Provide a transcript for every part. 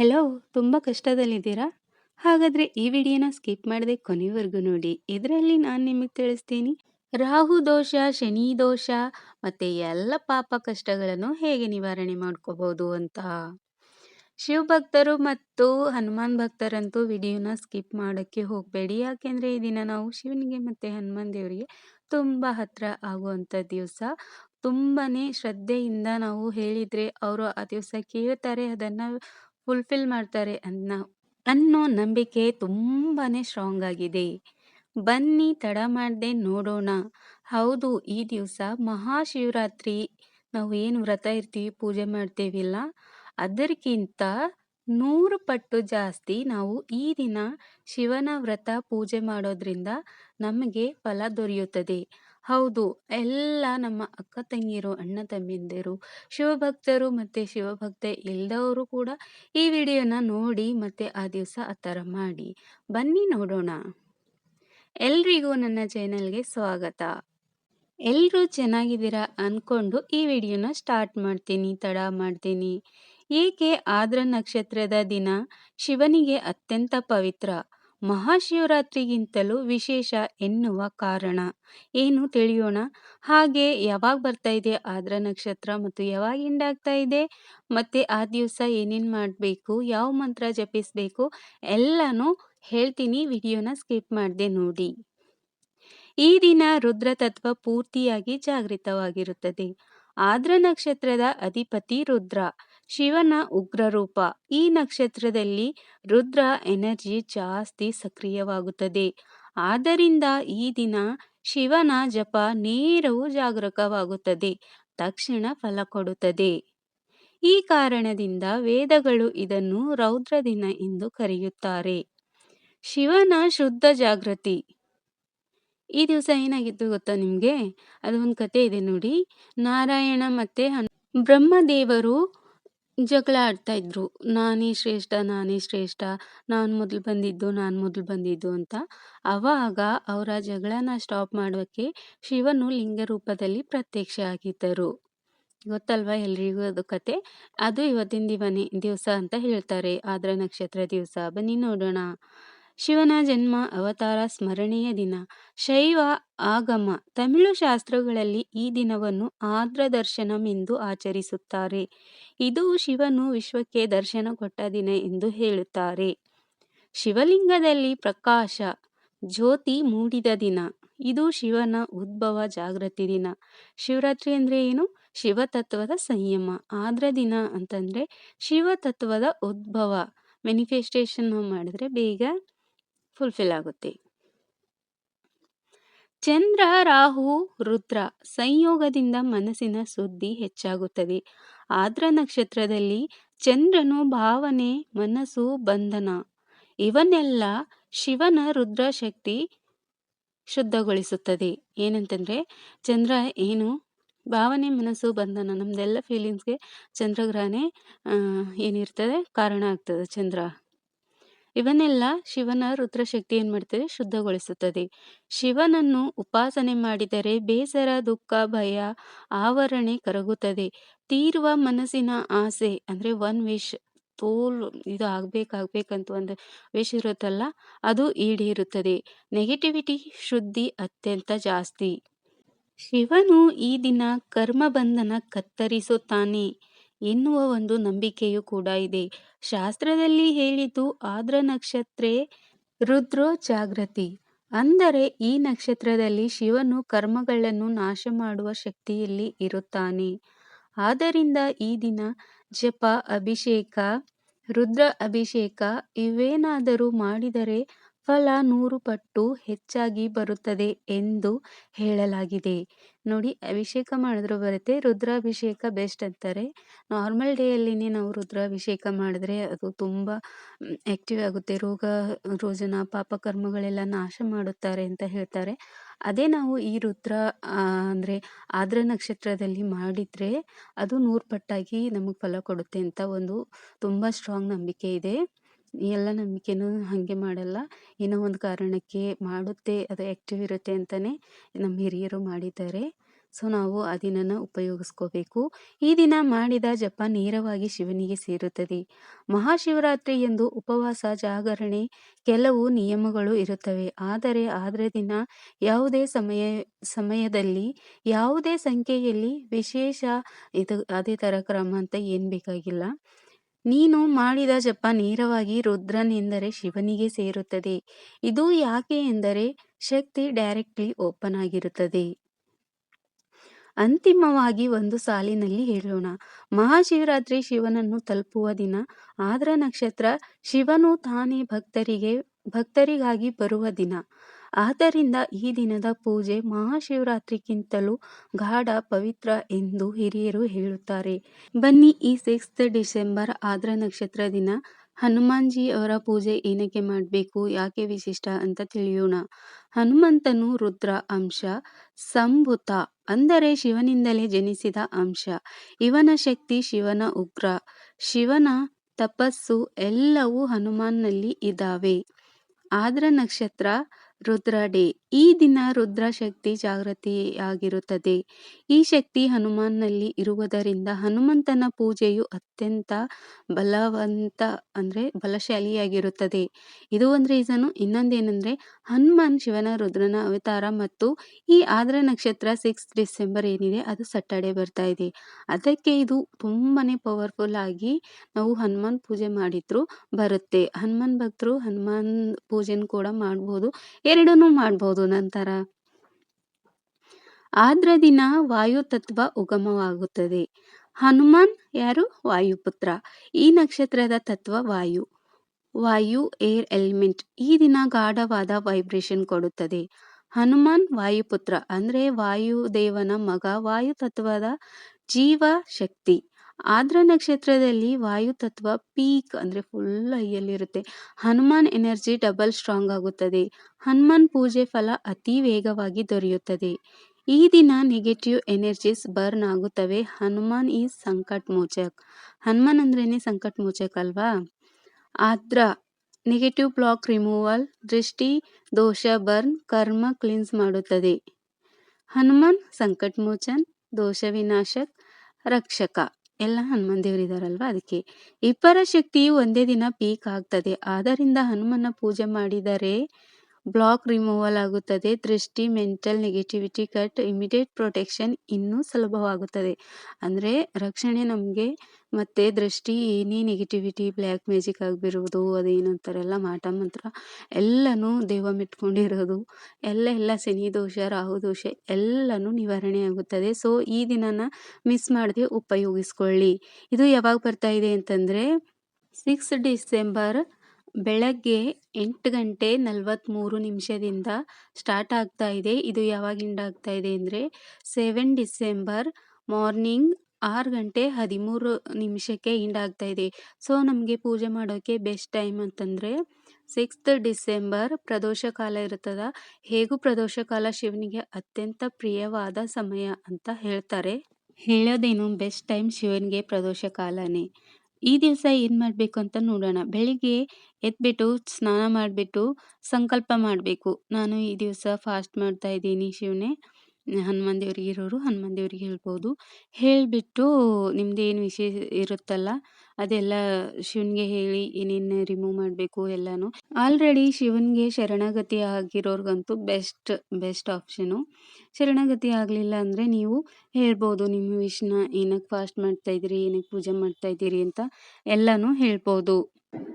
Hello ತುಂಬ ಕಷ್ಟದಲ್ಲಿದ್ದೀರಾ? ಹಾಗಾದರೆ ಈ ವಿಡಿಯೋನ ಸ್ಕಿಪ್ ಮಾಡದೆ ಕೊನೆವರೆಗೂ ನೋಡಿ. ಇದರಲ್ಲಿ ನಾನು ನಿಮಗೆ ತಿಳಿಸ್ತೀನಿ ರಾಹು ದೋಷ, ಶನಿ ದೋಷ ಮತ್ತು ಎಲ್ಲ ಪಾಪ ಕಷ್ಟಗಳನ್ನು ಹೇಗೆ ನಿವಾರಣೆ ಮಾಡ್ಕೋಬಹುದು ಅಂತ. ಶಿವಭಕ್ತರು ಮತ್ತು ಹನುಮಾನ್ ಭಕ್ತರಂತೂ ವಿಡಿಯೋನ ಸ್ಕಿಪ್ ಮಾಡೋಕ್ಕೆ ಹೋಗಬೇಡಿ. ಯಾಕೆಂದರೆ ಈ ದಿನ ನಾವು ಶಿವನಿಗೆ ಮತ್ತು ಹನುಮಾನ್ ದೇವರಿಗೆ ತುಂಬ ಹತ್ರ ಆಗುವಂಥ ದಿವಸ. ತುಂಬಾ ಶ್ರದ್ಧೆಯಿಂದ ನಾವು ಹೇಳಿದರೆ ಅವರು ಆ ದಿವಸ ಕೇಳ್ತಾರೆ ಅದನ್ನ ಫುಲ್ಫಿಲ್ ಮಾಡ್ತಾರೆ ಅನ್ನೋ ಅನ್ನೋ ನಂಬಿಕೆ ತುಂಬಾ ಸ್ಟ್ರಾಂಗ್ ಆಗಿದೆ. ಬನ್ನಿ, ತಡ ಮಾಡದೆ ನೋಡೋಣ. ಹೌದು, ಈ ದಿವಸ ಮಹಾಶಿವರಾತ್ರಿ ನಾವು ಏನು ವ್ರತ ಇರ್ತೀವಿ, ಪೂಜೆ ಮಾಡ್ತೇವಿಲ್ಲ ಅದಕ್ಕಿಂತ ನೂರು ಪಟ್ಟು ಜಾಸ್ತಿ ನಾವು ಈ ದಿನ ಶಿವನ ವ್ರತ ಪೂಜೆ ಮಾಡೋದ್ರಿಂದ ನಮಗೆ ಫಲ ದೊರೆಯುತ್ತದೆ. ಹೌದು ಎಲ್ಲ ನಮ್ಮ ಅಕ್ಕ ತಂಗಿಯರು, ಅಣ್ಣ ತಮ್ಮಂದಿರು, ಶಿವಭಕ್ತರು ಮತ್ತೆ ಶಿವಭಕ್ತೆ ಇಲ್ದವರು ಕೂಡ ಈ ವಿಡಿಯೋನ ನೋಡಿ ಮತ್ತೆ ಆ ದಿವಸ ಆ ಥರ ಮಾಡಿ. ಬನ್ನಿ ನೋಡೋಣ. ಎಲ್ರಿಗೂ ನನ್ನ ಚಾನೆಲ್ಗೆ ಸ್ವಾಗತ. ಎಲ್ಲರೂ ಚೆನ್ನಾಗಿದ್ದೀರಾ ಅನ್ಕೊಂಡು ಈ ವಿಡಿಯೋನ ಸ್ಟಾರ್ಟ್ ಮಾಡ್ತೀನಿ ತಡ ಮಾಡ್ತೀನಿ. ಏಕೆ ಆದ್ರ ನಕ್ಷತ್ರದ ದಿನ ಶಿವನಿಗೆ ಅತ್ಯಂತ ಪವಿತ್ರ, ಮಹಾಶಿವರಾತ್ರಿಗಿಂತಲೂ ವಿಶೇಷ ಎನ್ನುವ ಕಾರಣ ಏನು ತಿಳಿಯೋಣ. ಹಾಗೆ ಯಾವಾಗ ಬರ್ತಾ ಇದೆ ಆದ್ರ ನಕ್ಷತ್ರ ಮತ್ತು ಯಾವಾಗ ಎಂಡ್ ಆಗ್ತಾ ಇದೆ ಮತ್ತೆ ಆ ದಿವಸ ಏನೇನು ಮಾಡಬೇಕು, ಯಾವ ಮಂತ್ರ ಜಪಿಸಬೇಕು ಎಲ್ಲನೂ ಹೇಳ್ತೀನಿ ವಿಡಿಯೋನ ಸ್ಕಿಪ್ ಮಾಡಿದೆ ನೋಡಿ. ಈ ದಿನ ರುದ್ರ ತತ್ವ ಪೂರ್ತಿಯಾಗಿ ಜಾಗೃತವಾಗಿರುತ್ತದೆ. ಆದ್ರ ನಕ್ಷತ್ರದ ಅಧಿಪತಿ ರುದ್ರ, ಶಿವನ ಉಗ್ರ ರೂಪ. ಈ ನಕ್ಷತ್ರದಲ್ಲಿ ರುದ್ರ ಎನರ್ಜಿ ಜಾಸ್ತಿ ಸಕ್ರಿಯವಾಗುತ್ತದೆ. ಆದ್ದರಿಂದ ಈ ದಿನ ಶಿವನ ಜಪ ನೇರವು ಜಾಗೃತವಾಗುತ್ತದೆ ತಕ್ಷಣ ಫಲ ಕೊಡುತ್ತದೆ. ಈ ಕಾರಣದಿಂದ ವೇದಗಳು ಇದನ್ನು ರೌದ್ರ ದಿನ ಎಂದು ಕರೆಯುತ್ತಾರೆ. ಶಿವನ ಶುದ್ಧ ಜಾಗೃತಿ. ಈ ದಿವಸ ಏನಾಗಿತ್ತು ಗೊತ್ತಾ ನಿಮಗೆ ಅದೊಂದು ಕತೆ ಇದೆ ನೋಡಿ. ನಾರಾಯಣ ಮತ್ತೆ ಬ್ರಹ್ಮದೇವರು ಜಗಳ ಆಡ್ತಾ ಇದ್ರು. ನಾನೇ ಶ್ರೇಷ್ಠ, ನಾನೇ ಶ್ರೇಷ್ಠ, ನಾನು ಮೊದಲು ಬಂದಿದ್ದು, ನಾನು ಮೊದಲು ಬಂದಿದ್ದು ಅಂತ. ಅವಾಗ ಅವರ ಜಗಳನ ಸ್ಟಾಪ್ ಮಾಡೋಕ್ಕೆ ಶಿವನು ಲಿಂಗ ರೂಪದಲ್ಲಿ ಪ್ರತ್ಯಕ್ಷ ಆಗಿದ್ದರು. ಗೊತ್ತಲ್ವಾ ಎಲ್ರಿಗೂ ಅದು ಕತೆ. ಅದು ಇವತ್ತಿನ ದಿವನೇ ದಿವಸ ಅಂತ ಹೇಳ್ತಾರೆ. ಆದ್ರ ನಕ್ಷತ್ರ ದಿವಸ. ಬನ್ನಿ ನೋಡೋಣ. ಶಿವನ ಜನ್ಮ ಅವತಾರ ಸ್ಮರಣೆಯ ದಿನ. ಶೈವ ಆಗಮ ತಮಿಳು ಶಾಸ್ತ್ರಗಳಲ್ಲಿ ಈ ದಿನವನ್ನು ಆದ್ರ ದರ್ಶನಂ ಎಂದು ಆಚರಿಸುತ್ತಾರೆ. ಇದು ಶಿವನು ವಿಶ್ವಕ್ಕೆ ದರ್ಶನ ಕೊಟ್ಟ ದಿನ ಎಂದು ಹೇಳುತ್ತಾರೆ. ಶಿವಲಿಂಗದಲ್ಲಿ ಪ್ರಕಾಶ, ಜ್ಯೋತಿ ಮೂಡಿದ ದಿನ. ಇದು ಶಿವನ ಉದ್ಭವ ಜಾಗೃತಿ ದಿನ. ಶಿವರಾತ್ರಿ ಅಂದ್ರೆ ಏನು? ಶಿವತತ್ವದ ಸಂಯಮ. ಆದ್ರ ದಿನ ಅಂತಂದ್ರೆ ಶಿವತತ್ವದ ಉದ್ಭವ. ಮ್ಯಾನಿಫೆಸ್ಟೇಷನ್ ಮಾಡಿದ್ರೆ ಬೇಗ ಫುಲ್ಫಿಲ್ ಆಗುತ್ತೆ. ಚಂದ್ರ, ರಾಹು, ರುದ್ರ ಸಂಯೋಗದಿಂದ ಮನಸ್ಸಿನ ಸುದ್ದಿ ಹೆಚ್ಚಾಗುತ್ತದೆ. ಆದ್ರ ನಕ್ಷತ್ರದಲ್ಲಿ ಚಂದ್ರನು ಭಾವನೆ, ಮನಸ್ಸು, ಬಂಧನ ಇವನ್ನೆಲ್ಲ ಶಿವನ ರುದ್ರ ಶಕ್ತಿ ಶುದ್ಧಗೊಳಿಸುತ್ತದೆ. ಏನಂತಂದ್ರೆ ಚಂದ್ರ ಏನು ಭಾವನೆ, ಮನಸ್ಸು, ಬಂಧನ ನಮ್ದೆಲ್ಲ ಫೀಲಿಂಗ್ಸ್‌ಗೆ ಚಂದ್ರಗ್ರಹನೇ ಆ ಏನಿರ್ತದೆ ಕಾರಣ ಆಗ್ತದೆ ಚಂದ್ರ. ಇವನ್ನೆಲ್ಲ ಶಿವನ ರುದ್ರಶಕ್ತಿ ಏನು ಮಾಡ್ತದೆ ಶುದ್ಧಗೊಳಿಸುತ್ತದೆ. ಶಿವನನ್ನು ಉಪಾಸನೆ ಮಾಡಿದರೆ ಬೇಸರ, ದುಃಖ, ಭಯ, ಆವರಣೆ ಕರಗುತ್ತದೆ. ತೀರುವ ಮನಸ್ಸಿನ ಆಸೆ ಅಂದ್ರೆ ಒನ್ ವಿಶ್ ತೋಲ್ ಇದು ಆಗ್ಬೇಕಾಗ್ಬೇಕಂತ ಒಂದು ವಿಶ್ ಇರುತ್ತಲ್ಲ ಅದು ಈಡೇರುತ್ತದೆ. ನೆಗೆಟಿವಿಟಿ ಶುದ್ಧಿ ಅತ್ಯಂತ ಜಾಸ್ತಿ. ಶಿವನು ಈ ದಿನ ಕರ್ಮ ಬಂಧನ ಕತ್ತರಿಸುತ್ತಾನೆ ಎನ್ನುವ ಒಂದು ನಂಬಿಕೆಯೂ ಕೂಡ ಇದೆ. ಶಾಸ್ತ್ರದಲ್ಲಿ ಹೇಳಿತು ಆದ್ರ ನಕ್ಷತ್ರೇ ರುದ್ರೋ ಜಾಗೃತಿ. ಅಂದರೆ ಈ ನಕ್ಷತ್ರದಲ್ಲಿ ಶಿವನು ಕರ್ಮಗಳನ್ನು ನಾಶ ಮಾಡುವ ಶಕ್ತಿಯಲ್ಲಿ ಇರುತ್ತಾನೆ. ಆದ್ದರಿಂದ ಈ ದಿನ ಜಪ, ಅಭಿಷೇಕ, ರುದ್ರ ಅಭಿಷೇಕ ಇವೇನಾದರೂ ಮಾಡಿದರೆ ಫಲ ನೂರು ಪಟ್ಟು ಹೆಚ್ಚಾಗಿ ಬರುತ್ತದೆ ಎಂದು ಹೇಳಲಾಗಿದೆ. ನೋಡಿ, ಅಭಿಷೇಕ ಮಾಡಿದ್ರು ಬರುತ್ತೆ. ರುದ್ರಾಭಿಷೇಕ ಬೆಸ್ಟ್ ಅಂತಾರೆ. ನಾರ್ಮಲ್ ಡೇಯಲ್ಲಿನೇ ನಾವು ರುದ್ರಾಭಿಷೇಕ ಮಾಡಿದ್ರೆ ಅದು ತುಂಬ ಆ್ಯಕ್ಟಿವ್ ಆಗುತ್ತೆ. ರೋಗ, ರೋಜನ, ಪಾಪಕರ್ಮಗಳೆಲ್ಲ ನಾಶ ಮಾಡುತ್ತಾರೆ ಅಂತ ಹೇಳ್ತಾರೆ. ಅದೇ ನಾವು ಈ ರುದ್ರ ಅಂದರೆ ಆದ್ರ ನಕ್ಷತ್ರದಲ್ಲಿ ಮಾಡಿದರೆ ಅದು ನೂರು ಪಟ್ಟಾಗಿ ನಮಗೆ ಫಲ ಕೊಡುತ್ತೆ ಅಂತ ಒಂದು ತುಂಬ ಸ್ಟ್ರಾಂಗ್ ನಂಬಿಕೆ ಇದೆ. ಎಲ್ಲ ನಂಬಿಕೆನೂ ಹಾಗೆ ಮಾಡಲ್ಲ. ಏನೋ ಒಂದು ಕಾರಣಕ್ಕೆ ಮಾಡುತ್ತೆ, ಅದು ಆಕ್ಟಿವ್ ಇರುತ್ತೆ ಅಂತಾನೆ ನಮ್ಮ ಹಿರಿಯರು ಮಾಡಿದ್ದಾರೆ. ಸೊ ನಾವು ಆ ದಿನನ ಉಪಯೋಗಿಸ್ಕೋಬೇಕು ಈ ದಿನ ಮಾಡಿದ ಜಪ ನೇರವಾಗಿ ಶಿವನಿಗೆ ಸೇರುತ್ತದೆ ಮಹಾಶಿವರಾತ್ರಿ ಎಂದು ಉಪವಾಸ, ಜಾಗರಣೆ ಕೆಲವು ನಿಯಮಗಳು ಇರುತ್ತವೆ ಆದರೆ ಆದರೆ ದಿನ ಯಾವುದೇ ಸಮಯ, ಸಮಯದಲ್ಲಿ, ಯಾವುದೇ ಸಂಖ್ಯೆಯಲ್ಲಿ ವಿಶೇಷ ಇದು ಅದೇ ಥರ ಕ್ರಮ ಅಂತ ಏನು ಬೇಕಾಗಿಲ್ಲ ನೀನು ಮಾಡಿದ ಜಪ ನೇರವಾಗಿ ರುದ್ರನೆಂದರೆ ಶಿವನಿಗೆ ಸೇರುತ್ತದೆ. ಇದು ಯಾಕೆ ಎಂದರೆ ಶಕ್ತಿ ಡೈರೆಕ್ಟ್ಲಿ ಓಪನ್ ಆಗಿರುತ್ತದೆ. ಅಂತಿಮವಾಗಿ ಒಂದು ಸಾಲಿನಲ್ಲಿ ಹೇಳೋಣ. ಮಹಾಶಿವರಾತ್ರಿ ಶಿವನನ್ನು ತಲುಪುವ ದಿನ. ಆದ್ರ ನಕ್ಷತ್ರ ಶಿವನು ತಾನೇ ಭಕ್ತರಿಗೆ ಭಕ್ತರಿಗಾಗಿ ಬರುವ ದಿನ. ಆದ್ದರಿಂದ ಈ ದಿನದ ಪೂಜೆ ಮಹಾಶಿವರಾತ್ರಿಗಿಂತಲೂ ಗಾಢ, ಪವಿತ್ರ ಎಂದು ಹಿರಿಯರು ಹೇಳುತ್ತಾರೆ. ಬನ್ನಿ ಈ ಸಿಕ್ಸ್ತ್ ಡಿಸೆಂಬರ್ ಆದ್ರ ನಕ್ಷತ್ರ ದಿನ. ಹನುಮಾನ್ಜಿ ಅವರ ಪೂಜೆ ಏನಕ್ಕೆ ಮಾಡಬೇಕು, ಯಾಕೆ ವಿಶಿಷ್ಟ ಅಂತ ತಿಳಿಯೋಣ. ಹನುಮಂತನು ರುದ್ರ ಅಂಶ, ಸಂಭುತ ಅಂದರೆ ಶಿವನಿಂದಲೇ ಜನಿಸಿದ ಅಂಶ. ಇವನ ಶಕ್ತಿ ಶಿವನ ಉಗ್ರ. ಶಿವನ ತಪಸ್ಸು ಎಲ್ಲವೂ ಹನುಮಾನ್ನಲ್ಲಿ ಇದ್ದಾವೆ. ಆದ್ರ ನಕ್ಷತ್ರ ರುದ್ರ ಡೇ. ಈ ದಿನ ರುದ್ರ ಶಕ್ತಿ ಜಾಗೃತಿಯಾಗಿರುತ್ತದೆ. ಈ ಶಕ್ತಿ ಹನುಮಾನ್ನಲ್ಲಿ ಇರುವುದರಿಂದ ಹನುಮಂತನ ಪೂಜೆಯು ಅತ್ಯಂತ ಬಲವಂತ ಅಂದ್ರೆ ಬಲಶಾಲಿಯಾಗಿರುತ್ತದೆ. ಇದು ಒಂದು ರೀಸನು. ಇನ್ನೊಂದೇನೆಂದರೆ ಹನುಮಾನ್ ಶಿವನ ರುದ್ರನ ಅವತಾರ ಮತ್ತು ಈ ಆದ್ರ ನಕ್ಷತ್ರ ಸಿಕ್ಸ್ ಡಿಸೆಂಬರ್ ಏನಿದೆ ಅದು ಸಟರ್ಡೆ ಬರ್ತಾ ಇದೆ. ಅದಕ್ಕೆ ಇದು ತುಂಬಾನೇ ಪವರ್ಫುಲ್ ಆಗಿ ನಾವು ಹನುಮಾನ್ ಪೂಜೆ ಮಾಡಿದ್ರು ಬರುತ್ತೆ. ಹನುಮಾನ್ ಭಕ್ತರು ಹನುಮಾನ್ ಪೂಜೆನ ಕೂಡ ಮಾಡ್ಬೋದು. ಎರಡನ್ನೂ ಮಾಡ್ಬೋದು ನಂತರ. ಆದ್ರ ದಿನ ವಾಯು ತತ್ವ ಉಗಮವಾಗುತ್ತದೆ. ಹನುಮಾನ್ ಯಾರು? ವಾಯುಪುತ್ರ. ಈ ನಕ್ಷತ್ರದ ತತ್ವ ವಾಯು. ವಾಯು, ಏರ್ ಎಲಿಮೆಂಟ್ ಈ ದಿನ ಗಾಢವಾದ ವೈಬ್ರೇಷನ್ ಕೊಡುತ್ತದೆ. ಹನುಮಾನ್ ವಾಯುಪುತ್ರ ಅಂದ್ರೆ ವಾಯುದೇವನ ಮಗ ವಾಯು ತತ್ವದ ಜೀವ ಶಕ್ತಿ. ಆದ್ರ ನಕ್ಷತ್ರದಲ್ಲಿ ವಾಯು ತತ್ವ ಪೀಕ್ ಅಂದ್ರೆ ಫುಲ್ ಹೈಯಲ್ಲಿರುತ್ತೆ. ಹನುಮಾನ್ ಎನರ್ಜಿ ಡಬಲ್ ಸ್ಟ್ರಾಂಗ್ ಆಗುತ್ತದೆ. ಹನುಮಾನ್ ಪೂಜೆ ಫಲ ಅತಿ ವೇಗವಾಗಿ ದೊರೆಯುತ್ತದೆ. ಈ ದಿನ ನೆಗೆಟಿವ್ ಎನರ್ಜೀಸ್ ಬರ್ನ್ ಆಗುತ್ತವೆ. ಹನುಮಾನ್ ಈಸ್ ಸಂಕಟ್ ಮೋಚಕ್. ಹನುಮಾನ್ ಅಂದ್ರೇನೆ ಸಂಕಟ್ ಮೋಚಕ್ ಅಲ್ವಾ? ಆದ್ರ ನೆಗೆಟಿವ್ ಬ್ಲಾಕ್ ರಿಮೂವಲ್ ದೃಷ್ಟಿ, ದೋಷ ಬರ್ನ್ ಕರ್ಮ ಕ್ಲೀನ್ಸ್ ಮಾಡುತ್ತದೆ. ಹನುಮಾನ್ ಸಂಕಟ್ ಮೋಚನ್, ದೋಷ ವಿನಾಶಕ್, ರಕ್ಷಕ. ಎಲ್ಲ ಹನುಮಾನ್ ದೇವರಿದಾರಲ್ವ ಅದಕ್ಕೆ? ಇಬ್ಬರ ಶಕ್ತಿಯು ಒಂದೇ ದಿನ ಪೀಕ್ ಆಗ್ತದೆ. ಆದ್ದರಿಂದ ಹನುಮನ ಪೂಜೆ ಮಾಡಿದರೆ ಬ್ಲಾಕ್ ರಿಮೂವಲ್ ಆಗುತ್ತದೆ. ದೃಷ್ಟಿ, mental negativity cut, immediate protection ಇನ್ನೂ ಸುಲಭವಾಗುತ್ತದೆ. ಅಂದರೆ ರಕ್ಷಣೆ ನಮಗೆ ಮತ್ತೆ ದೃಷ್ಟಿ ಏನೇ ನೆಗೆಟಿವಿಟಿ, ಬ್ಲ್ಯಾಕ್ ಮ್ಯಾಜಿಕ್ ಆಗಿಬಿರುವುದು ಅದೇನಂತಾರೆಲ್ಲ ಮಾಟ ಮಂತ್ರ ಎಲ್ಲನೂ ದೇವ ಮೆಟ್ಕೊಂಡಿರೋದು. ಎಲ್ಲ ಎಲ್ಲ ಶನಿ ದೋಷ, ರಾಹು ದೋಷ ಎಲ್ಲನೂ ನಿವಾರಣೆ ಆಗುತ್ತದೆ. ಸೊ ಈ ದಿನನ ಮಿಸ್ ಮಾಡದೆ ಉಪಯೋಗಿಸ್ಕೊಳ್ಳಿ. ಇದು ಯಾವಾಗ ಬರ್ತಾ ಇದೆ ಅಂತಂದರೆ ಸಿಕ್ಸ್ ಡಿಸೆಂಬರ್ ಬೆಳಗ್ಗೆ ಎಂಟು ಗಂಟೆ ನಲವತ್ತ್ಮೂರು ನಿಮಿಷದಿಂದ ಸ್ಟಾರ್ಟ್ ಆಗ್ತಾ ಇದೆ. ಇದು ಯಾವಾಗಿಂದ ಆಗ್ತಾ ಇದೆ ಅಂದರೆ ಸೆವೆನ್ ಡಿಸೆಂಬರ್ ಮಾರ್ನಿಂಗ್ ಆರು ಗಂಟೆ ಹದಿಮೂರು ನಿಮಿಷಕ್ಕೆ ಇಂಡ್ ಆಗ್ತಾ ಇದೆ. ಸೊ ನಮಗೆ ಪೂಜೆ ಮಾಡೋಕ್ಕೆ ಬೆಸ್ಟ್ ಟೈಮ್ ಅಂತಂದರೆ ಸಿಕ್ಸ್ತ್ ಡಿಸೆಂಬರ್ ಪ್ರದೋಷ ಕಾಲ ಇರ್ತದ ಹೇಗೂ ಪ್ರದೋಷ ಕಾಲ? ಶಿವನಿಗೆ ಅತ್ಯಂತ ಪ್ರಿಯವಾದ ಸಮಯ ಅಂತ ಹೇಳ್ತಾರೆ. ಹೇಳೋದೇನು? ಬೆಸ್ಟ್ ಟೈಮ್ ಶಿವನಿಗೆ ಪ್ರದೋಷ ಕಾಲನೇ. ಈ ದಿವಸ ಏನು ಮಾಡಬೇಕು ಅಂತ ನೋಡೋಣ. ಬೆಳಿಗ್ಗೆ ಎದ್ಬಿಟ್ಟು ಸ್ನಾನ ಮಾಡಿಬಿಟ್ಟು ಸಂಕಲ್ಪ ಮಾಡಬೇಕು. ನಾನು ಈ ದಿವಸ ಫಾಸ್ಟ್ ಮಾಡ್ತಾ ಇದ್ದೀನಿ ಶಿವನೇ. ಹನುಮಾನ್ ದೇವ್ರಿಗೆ ಇರೋರು ಹನುಮಾನ್ ದೇವ್ರಿಗೆ ಹೇಳ್ಬೋದು. ಹೇಳಿಬಿಟ್ಟು ಏನು ವಿಷಯ ಇರುತ್ತಲ್ಲ, ಅದೆಲ್ಲ ಶಿವನಿಗೆ ಹೇಳಿ ಏನೇನು ರಿಮೂವ್ ಮಾಡಬೇಕು ಎಲ್ಲಾನು. ಆಲ್ರೆಡಿ ಶಿವನಿಗೆ ಶರಣಾಗತಿ ಆಗಿರೋರ್ಗಂತೂ ಬೆಸ್ಟ್ ಬೆಸ್ಟ್ ಆಪ್ಷನು ಶರಣಾಗತಿ ಆಗಲಿಲ್ಲ ಅಂದರೆ ನೀವು ಹೇಳ್ಬೋದು, ನಿಮ್ಮ ವಿಷ್ನ ಏನಕ್ಕೆ ಫಾಸ್ಟ್ ಮಾಡ್ತಾ ಇದ್ದೀರಿ, ಏನಕ್ಕೆ ಪೂಜೆ ಮಾಡ್ತಾ ಇದ್ದೀರಿ ಅಂತ ಎಲ್ಲನೂ ಹೇಳ್ಬೋದು.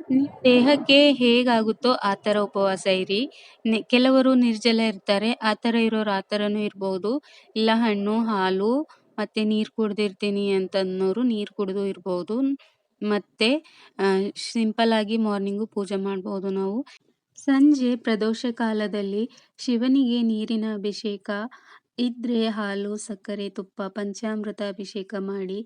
ನಿಮ್ಮ ದೇಹಕ್ಕೆ ಹೇಗಾಗುತ್ತೋ ಆ ಥರ ಉಪವಾಸ ಇರಿ. ಕೆಲವರು ನಿರ್ಜಲ ಇರ್ತಾರೆ, ಆ ಥರ ಇರೋರು ಆ ಥರನೂ ಇರ್ಬೋದು. ಇಲ್ಲ, ಹಣ್ಣು, ಹಾಲು, ಮತ್ತು ನೀರು ಕುಡ್ದಿರ್ತೀನಿ ಅಂತ ಅನ್ನೋರು ನೀರು ಕುಡಿದು ಇರ್ಬೋದು. ಮತ್ತು ಆಗಿ ಮಾರ್ನಿಂಗು ಪೂಜೆ ಮಾಡ್ಬೋದು ನಾವು. ಸಂಜೆ ಪ್ರದೋಷ ಕಾಲದಲ್ಲಿ ಶಿವನಿಗೆ ನೀರಿನ ಅಭಿಷೇಕ, ಇದ್ರೆ ಹಾಲು, ಸಕ್ಕರೆ, ತುಪ್ಪ, ಪಂಚಾಮೃತ ಅಭಿಷೇಕ ಮಾಡಿ.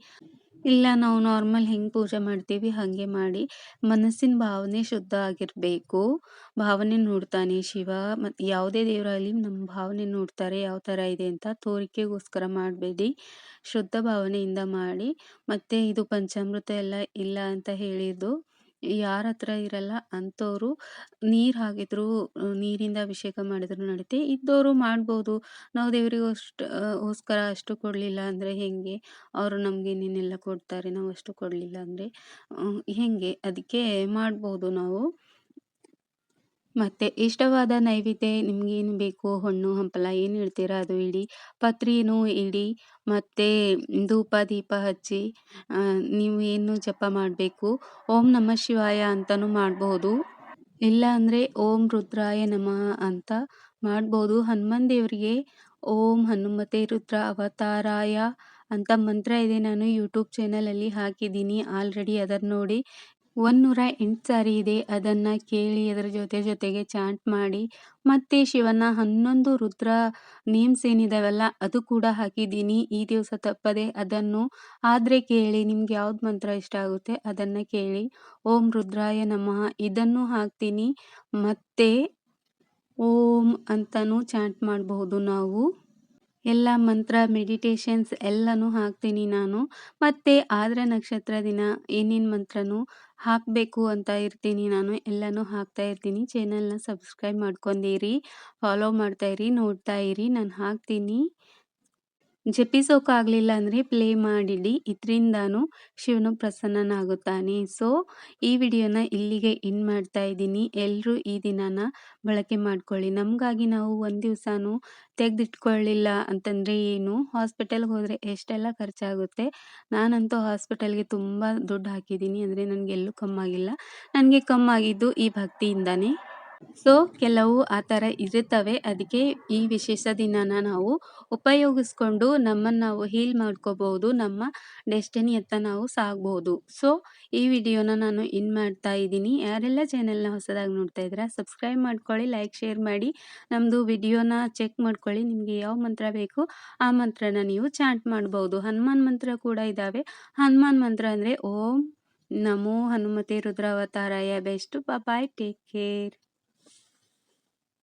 ಇಲ್ಲ, ನಾವು ನಾರ್ಮಲ್ ಹೆಂಗೆ ಪೂಜೆ ಮಾಡ್ತೀವಿ ಹಾಗೆ ಮಾಡಿ ಮನಸ್ಸಿನ ಭಾವನೆ ಶುದ್ಧ ಆಗಿರಬೇಕು. ಭಾವನೆ ನೋಡ್ತಾನೆ ಶಿವ. ಮತ್ತು ಯಾವುದೇ ದೇವರಲ್ಲಿ ನಮ್ಮ ಭಾವನೆ ನೋಡ್ತಾರೆ, ಯಾವ ಥರ ಇದೆ ಅಂತ ತೋರಿಕೆಗೋಸ್ಕರ ಮಾಡಬೇಡಿ. ಶುದ್ಧ ಭಾವನೆಯಿಂದ ಮಾಡಿ. ಮತ್ತು ಇದು ಪಂಚಾಮೃತ ಎಲ್ಲ ಇಲ್ಲ ಅಂತ ಹೇಳಿದ್ದು ಯಾರ ಹತ್ರ ಇರಲ್ಲ ಅಂಥವ್ರು ನೀರು ಹಾಕಿದ್ರು ನೀರಿಂದ ಅಭಿಷೇಕ ಮಾಡಿದ್ರು ನಡೀತೆ. ಇದ್ದವರು ಮಾಡ್ಬೋದು. ನಾವು ದೇವರಿಗೆ ಅಷ್ಟು ಗೋಸ್ಕರ ಅಷ್ಟು ಕೊಡಲಿಲ್ಲ ಅಂದರೆ ಹೇಗೆ? ಅವರು ನಮಗೆ ಇನ್ನೇನೆಲ್ಲ ಕೊಡ್ತಾರೆ, ನಾವು ಅಷ್ಟು ಕೊಡಲಿಲ್ಲ ಅಂದರೆ ಹೇಗೆ? ಅದಕ್ಕೆ ಮಾಡ್ಬೋದು ನಾವು. ಮತ್ತೆ ಇಷ್ಟವಾದ ನೈವೇದ್ಯ ನಿಮ್ಗೇನು ಬೇಕು? ಹಣ್ಣು, ಹಂಪಲ ಏನು ಹೇಳ್ತೀರಾ ಅದು ಇಡಿ? ಪತ್ರಿನು ಇಡಿ ಮತ್ತೆ ಧೂಪ, ದೀಪ ಹಚ್ಚಿ ನೀವು ಏನು ಜಪ ಮಾಡಬೇಕು? ಓಂ ನಮ ಶಿವಾಯ ಅಂತಲೂ ಮಾಡ್ಬೋದು. ಇಲ್ಲ ಅಂದರೆ ಓಂ ರುದ್ರಾಯ ನಮಃ ಅಂತ ಮಾಡ್ಬೋದು. ಹನುಮಾನ್ ದೇವರಿಗೆ ಓಂ ಹನುಮತೆ ರುದ್ರ ಅವತಾರಾಯ ಅಂತ ಮಂತ್ರ ಇದೆ. ನಾನು ಯೂಟ್ಯೂಬ್ ಚಾನಲಲ್ಲಿ ಹಾಕಿದ್ದೀನಿ. ಆಲ್ರೆಡಿ ಅದನ್ನು ನೋಡಿ ಒಂದೂರ ಎಂಟು ಸಾರಿ ಇದೆ ಅದನ್ನು ಕೇಳಿ ಅದರ ಜೊತೆ ಜೊತೆಗೆ ಚಾಂಟ್ ಮಾಡಿ, ಮತ್ತೆ ಶಿವನ ಹನ್ನೊಂದು ರುದ್ರ ನೇಮ್ಸ್ ಏನಿದಾವಲ್ಲ ಅದು ಕೂಡ ಹಾಕಿದ್ದೀನಿ. ಈ ದಿವಸ ತಪ್ಪದೆ ಅದನ್ನು ಆದರೆ ಕೇಳಿ, ನಿಮ್ಗೆ ಯಾವ್ದು ಮಂತ್ರ ಇಷ್ಟ ಆಗುತ್ತೆ ಅದನ್ನು ಕೇಳಿ. ಓಂ ರುದ್ರಾಯ ನಮಃ. ಇದನ್ನು ಹಾಕ್ತೀನಿ. ಮತ್ತೆ ಓಂ ಅಂತಲೂ ಚಾಂಟ್ ಮಾಡಬಹುದು ನಾವು. ಎಲ್ಲ ಮಂತ್ರ, ಮೆಡಿಟೇಷನ್ಸ್ ಎಲ್ಲನೂ ಹಾಕ್ತೀನಿ ನಾನು. ಮತ್ತು ಆದ್ರ ನಕ್ಷತ್ರ ದಿನ ಏನೇನು ಮಂತ್ರನೂ ಹಾಕಬೇಕು ಅಂತ ಇರ್ತೀನಿ ನಾನು. ಎಲ್ಲನೂ ಹಾಕ್ತಾ ಇರ್ತೀನಿ. ಚಾನಲ್ನ ಸಬ್ಸ್ಕ್ರೈಬ್ ಮಾಡ್ಕೊಂಡಿರಿ ಫಾಲೋ ಮಾಡ್ತಾ ಇರಿ, ನೋಡ್ತಾ ಇರಿ. ನಾನು ಹಾಕ್ತೀನಿ. ಜಪಿಸೋಕ್ಕಾಗಲಿಲ್ಲ ಅಂದರೆ ಪ್ಲೇ ಮಾಡಿಡಿ, ಇದರಿಂದನೂ ಶಿವನು ಪ್ರಸನ್ನನಾಗುತ್ತಾನೆ. ಸೊ, ಈ ವಿಡಿಯೋನ ಇಲ್ಲಿಗೆ ಇನ್ ಮಾಡ್ತಾ ಇದ್ದೀನಿ. ಎಲ್ಲರೂ ಈ ದಿನನ ಬಳಕೆ ಮಾಡ್ಕೊಳ್ಳಿ. ನಮಗಾಗಿ ನಾವು ಒಂದು ದಿವಸನೂ ತೆಗೆದಿಟ್ಕೊಳ್ಳಿಲ್ಲ ಅಂತಂದರೆ ಏನು? ಹಾಸ್ಪಿಟಲ್ಗೆ ಹೋದರೆ ಎಷ್ಟೆಲ್ಲ ಖರ್ಚಾಗುತ್ತೆ? ನಾನಂತೂ ಹಾಸ್ಪಿಟಲ್ಗೆ ತುಂಬ ದುಡ್ಡು ಹಾಕಿದ್ದೀನಿ ಅಂದರೆ ನನಗೆಲ್ಲೂ ಕಮ್ಮಾಗಿಲ್ಲ. ನನಗೆ ಕಮ್ಮಾಗಿದ್ದು ಈ ಭಕ್ತಿಯಿಂದನೇ. ಸೊ, ಕೆಲವು ಆ ಥರ ಇರುತ್ತವೆ. ಅದಕ್ಕೆ ಈ ವಿಶೇಷ ದಿನನ ನಾವು ಉಪಯೋಗಿಸ್ಕೊಂಡು ನಮ್ಮನ್ನು ನಾವು ಹೀಲ್ ಮಾಡ್ಕೋಬಹುದು ನಮ್ಮ ಡೆಸ್ಟಿನಿಯತ್ತ ನಾವು ಸಾಗ್ಬೋದು. ಸೊ, ಈ ವಿಡಿಯೋನ ನಾನು ಇನ್ ಮಾಡ್ತಾ ಇದ್ದೀನಿ. ಯಾರೆಲ್ಲ ಚಾನೆಲ್ನ ಹೊಸದಾಗಿ ನೋಡ್ತಾ ಇದ್ದೀರಾ ಸಬ್ಸ್ಕ್ರೈಬ್ ಮಾಡ್ಕೊಳ್ಳಿ ಲೈಕ್ ಶೇರ್ ಮಾಡಿ. ನಮ್ಮದು ವಿಡಿಯೋನ ಚೆಕ್ ಮಾಡ್ಕೊಳ್ಳಿ. ನಿಮಗೆ ಯಾವ ಮಂತ್ರ ಬೇಕು, ಆ ಮಂತ್ರನ ನೀವು ಚಾಟ್ ಮಾಡ್ಬೋದು. ಹನುಮಾನ್ ಮಂತ್ರ ಕೂಡ ಇದ್ದಾವೆ ಹನುಮಾನ್ ಮಂತ್ರ ಅಂದರೆ ಓಂ ನಮೋ ಹನುಮತೆ ರುದ್ರಾವತಾರಾಯ. Best bye take care